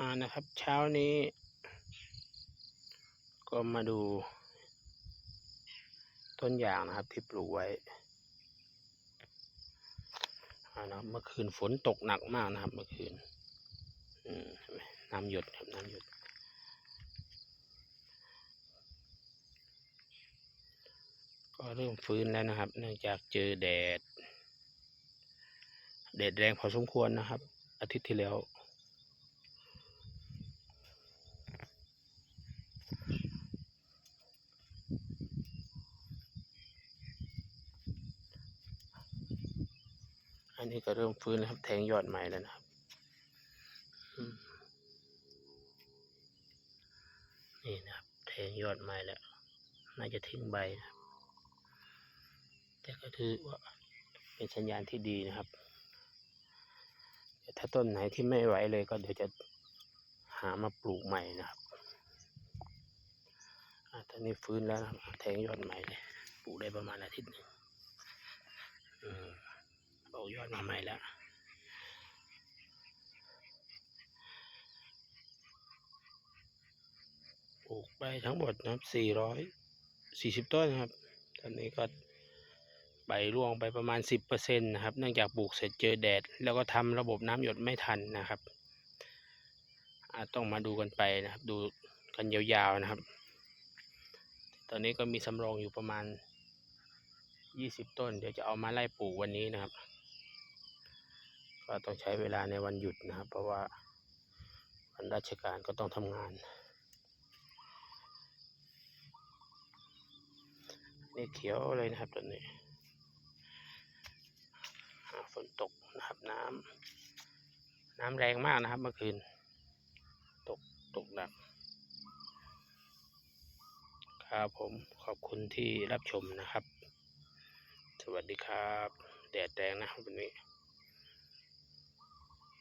อ่านะครับ เช้านี้ ก็มาดู ต้นยางนะครับที่ปลูกไว้อ่านะเมื่อคืนฝนตกหนักมากนะครับ เมื่อคืนน้ำหยดครับน้ำหยดก็เริ่มฟื้นแล้วนะครับ เนื่องจากเจอแดด แดดแรงพอสมควรนะครับ อาทิตย์ที่แล้ว นนี้ก็เริ่มฟื้นแล้วครับ แทงยอดใหม่แล้วนะครับนี่นะครับ แทงยอดใหม่แล้ว น่าจะทิ้งใบนะแต่ก็ถือว่าเป็นสัญญาณที่ดีนะครับถ้าต้นไหนที่ไม่ไหวเลยก็เดี๋ยวจะหามาปลูกใหม่นะครับอ่าตอนนี้ฟื้นแล้วนะครับแทงยอดใหม่เลย ปลูกได้ประมาณอาทิตย์หนึ่ง ยอดมาใหม่แล้ว ปลูกไปทั้งหมดนะครับ440ต้นนะครับ ตอนนี้ก็ใบร่วงไปประมาณ 10%นะครับ เนื่องจากปลูกเสร็จเจอแดด แล้วก็ทำระบบน้ำหยดไม่ทันนะครับอาจต้องมาดูกันไปนะครับ ดูกันยาวๆนะครับ ตอนนี้ก็มีสำรองอยู่ประมาณ 20 ต้น เดี๋ยวจะเอามาไล่ปลูกวันนี้นะครับ ก็ต้องใช้เวลาในวันหยุดนะครับ เพราะว่าวันราชการก็ต้องทำงาน นี่เขียวเลยนะครับตอนนี้อ่าฝนตกนะครับน้ำน้ำแรงมากนะครับเมื่อคืน ตกตกหนักครับผมขอบคุณที่รับชมนะครับ สวัสดีครับ แดดแรงนะวันนี้